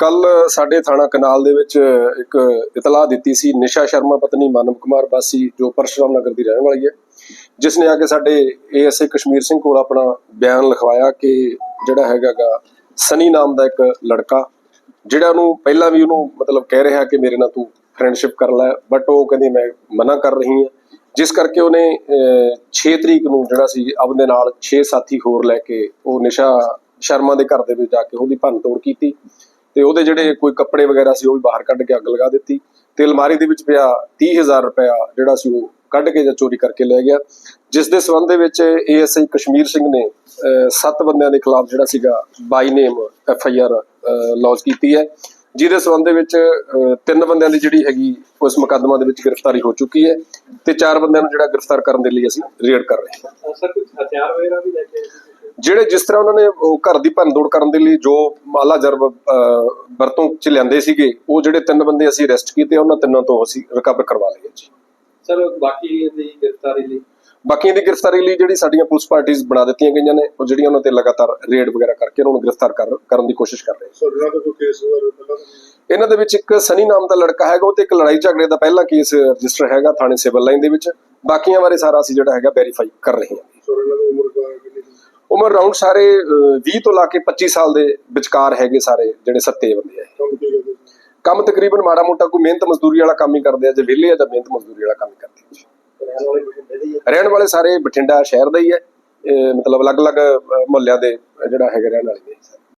ਕੱਲ ਸਾਡੇ ਥਾਣਾ ਕਨਾਲ ਦੇ ਵਿੱਚ ਇੱਕ ਇਤਲਾਹ ਦਿੱਤੀ ਸੀ, ਨਿਸ਼ਾ ਸ਼ਰਮਾ ਪਤਨੀ ਮਾਨਵ ਕੁਮਾਰ ਬਾਸੀ, ਜੋ ਪਰਸ਼ਰਾਮ ਨਗਰ ਦੀ ਰਹਿਣ ਵਾਲੀ ਹੈ, ਜਿਸ ਨੇ ਆ ਕੇ ਸਾਡੇ ਏਐਸਏ ਕਸ਼ਮੀਰ ਸਿੰਘ ਕੋਲ ਆਪਣਾ ਬਿਆਨ ਲਿਖਵਾਇਆ ਕਿ ਜਿਹੜਾ ਹੈਗਾਗਾ ਸਨੀ ਨਾਮ ਦਾ ਇੱਕ ਲੜਕਾ, ਜਿਹੜਾ ਉਹਨੂੰ ਪਹਿਲਾਂ ਵੀ ਉਹਨੂੰ ਮਤਲਬ ਕਹਿ ਰਿਹਾ ਕਿ ਮੇਰੇ ਨਾਲ ਤੂੰ ਫਰੈਂਡਸ਼ਿਪ ਕਰ ਲੈ ਬਟ ਉਹ ਕਹਿੰਦੀ ਮੈਂ ਮਨਾ ਕਰ ਰਹੀ ਹਾਂ। ਜਿਸ ਕਰਕੇ ਉਹਨੇ 6 ਤਰੀਕ ਨੂੰ ਜਿਹੜਾ ਸੀ ਆਪਦੇ ਨਾਲ 6 ਸਾਥੀ ਹੋਰ ਲੈ ਕੇ ਉਹ ਨਿਸ਼ਾ ਸ਼ਰਮਾ ਦੇ ਘਰ ਦੇ ਵਿੱਚ ਜਾ ਕੇ ਉਹਦੀ ਭੰਨ ਤੋੜ ਕੀਤੀ। ਤੇ ਉਹਦੇ ਜਿਹੜੇ ਕੋਈ ਕੱਪੜੇ ਵਗੈਰਾ ਸੀ ਉਹ ਵੀ ਬਾਹਰ ਕੱਢ ਕੇ ਅੱਗ ਲਗਾ ਦਿੱਤੀ। ਤੇ ਅਲਮਾਰੀ ਦੇ ਵਿੱਚ ਪਿਆ 30000 ਰੁਪਇਆ ਜਿਹੜਾ ਸੀ ਉਹ ਕੱਢ ਕੇ ਜਾਂ ਚੋਰੀ ਕਰਕੇ ਲੈ ਗਿਆ। ਜਿਸ ਦੇ ਸਬੰਧ ਦੇ ਵਿੱਚ ਏਐਸਆਈ ਕਸ਼ਮੀਰ ਸਿੰਘ ਨੇ ਅਹ, ਸੱਤ ਬੰਦਿਆਂ ਦੇ ਖਿਲਾਫ ਜਿਹੜਾ ਸੀਗਾ by name F I R launch ਕੀਤੀ ਹੈ। ਜਿਹਦੇ ਸਬੰਧ ਦੇ ਵਿੱਚ ਤਿੰਨ ਬੰਦਿਆਂ ਦੀ ਜਿਹੜੀ ਹੈਗੀ ਉਸ ਮੁਕੱਦਮਾ ਦੇ ਵਿੱਚ ਗ੍ਰਿਫਤਾਰੀ ਹੋ ਚੁੱਕੀ ਹੈ ਤੇ ਚਾਰ ਬੰਦਿਆਂ ਨੂੰ ਜਿਹੜਾ ਗ੍ਰਿਫਤਾਰ ਕਰਨ ਦੇ ਲਈ ਅਸੀਂ ਰੇਡ ਕਰ ਰਹੇ ਹਾਂ। ਸਰ ਕੁਝ ਹਥਿਆਰ ਵਗੈਰਾ ਵੀ ਲੈ ਕੇ ਜਿਹੜੇ ਜਿਸ ਤਰ੍ਹਾਂ ਉਹਨਾਂ ਨੇ ਉਹ ਘਰ ਦੀ ਭੰਨਤੋੜ ਕਰਨ ਦੇ ਲਈ ਜੋ ਮਾਲਾ ਜਰਬ ਵਰਤੋਂ ਚ ਲਿਆਂਦੇ ਸੀਗੇ ਉਹ ਜਿਹੜੇ ਤਿੰਨ ਬੰਦੇ ਅਸੀਂ ਅਰੈਸਟ ਕੀਤੇ ਉਹਨਾਂ ਤਿੰਨਾਂ ਤੋਂ ਅਸੀਂ ਰਿਕਵਰ ਕਰਵਾ ਲਏ ਜੀ। ਸਰ ਬਾਕੀ ਦੀ ਗ੍ਰਿਫਤਾਰੀ ਲਈ? ਬਾਕੀਆਂ ਦੀ ਗ੍ਰਿਫਤਾਰੀ ਲਈ ਜਿਹੜੀ ਸਾਡੀਆਂ ਪੁਲਿਸ ਪਾਰਟੀਆਂ ਬਣਾ ਦਿੱਤੀਆਂ ਗਈਆਂ ਨੇ ਉਹ ਜਿਹੜੀਆਂ ਉਹਨਾਂ ਤੇ ਲਗਾਤਾਰ ਰੇਡ ਵਗੈਰਾ ਕਰਕੇ ਉਹਨਾਂ ਨੂੰ ਗ੍ਰਿਫਤਾਰ ਕਰ- ਕਰਨ ਦੀ ਕੋਸ਼ਿਸ਼ ਕਰ ਰਹੇ ਹਾਂ ਇਹਨਾਂ ਦਾ ਕੋਈ ਕੇਸ ਇਹਨਾਂ ਦੇ ਵਿੱਚ ਇੱਕ ਸਨੀ ਨਾਮ ਦਾ ਲੜਕਾ ਹੈਗਾ ਉਹ ਤੇ ਇੱਕ ਲੜਾਈ ਝਗੜੇ ਦਾ ਪਹਿਲਾ ਕੇਸ ਰਜਿਸਟਰ ਹੈਗਾ ਥਾਣੇ ਸਿਵਲ ਲਾਈਨ ਦੇ ਵਿੱਚ। ਬਾਕੀਆਂ ਬਾਰੇ ਸਾਰਾ ਅਸੀਂ ਜਿਹੜਾ ਹੈਗਾ ਵੈਰੀਫਾਈ ਕਰ ਰਹੇ ਹਾਂ ਸਰ ਇਹਨਾਂ ਦੀ ਉਮਰ ਕਾ ਕਿੰਨੀ ਕੁ? ਉਮਰ ਰਾਉਂਡ ਸਾਰੇ ਅਹ, 20 ਤੋਂ ਲਾ ਕੇ 25 ਸਾਲ ਦੇ ਵਿਚਕਾਰ ਹੈਗੇ ਸਾਰੇ ਜਿਹੜੇ ਸੱਤੇ ਬੰਦੇ ਆ। ਕੰਮ ਤਕਰੀਬਨ ਮਾੜਾ ਮੋਟਾ ਕੋਈ ਮਿਹਨਤ ਮਜ਼ਦੂਰੀ ਵਾਲਾ ਕੰਮ ਹੀ ਕਰਦੇ ਆ ਜੇ ਵਿਹਲੇ ਆ ਜਾਂ ਮਿਹਨਤ ਮਜ਼ਦੂਰੀ ਵਾਲਾ ਕੰਮ ਹੀ ਕਰਦੇ ਆ। ਰਹਿਣ ਵਾਲੇ ਸਾਰੇ ਬਠਿੰਡਾ ਸ਼ਹਿਰ ਦਾ ਹੀ ਹੈ ਮਤਲਬ ਅਲੱਗ-ਅਲੱਗ ਮੁਹੱਲਿਆਂ ਦੇ ਜਿਹੜਾ ਹੈਗੇ ਰਹਿਣ ਵਾਲੇ ਨੇ